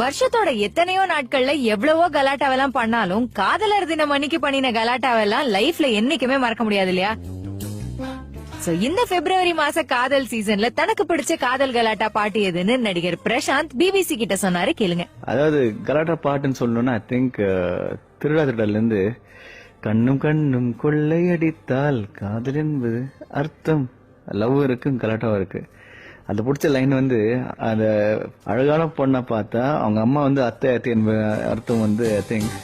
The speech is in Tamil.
வருஷத்தோட எத்தனையோ நாட்கள்ல எவ்வளவோ கலாட்டாவெல்லாம் பண்ணாலும் காதலர் தினம் அன்னைக்கு பண்ணின கலாட்டாவெல்லாம் லைஃப்ல என்னைக்குமே மறக்க முடியாது இல்லையா? சோ இந்த பிப்ரவரி மாச காதல் சீசன்ல தனக்கு பிடிச்ச காதல் கலாட்டா பாட்டு எதுன்னு நடிகர் பிரசாந்த் பிபிசி கிட்ட சொன்னாரு கேளுங்க. அதாவது கலாட்டா பாட்டுன்னு சொல்லணும்னா ஐ திங்க் uh, திருடா திருடல்ல இருந்து கண்ணும் கண்ணும் கொள்ளையடித்தால் காதல் என்பது அர்த்தம். லவ் இருக்கும் கலாட்டாவும் இருக்கு. அது பிடிச்ச லைன் வந்து அந்த அழகான பொண்ணை பார்த்தா அவங்க அம்மா வந்து அத்தை அத்தை அர்த்தம் வந்து ஐ திங்க்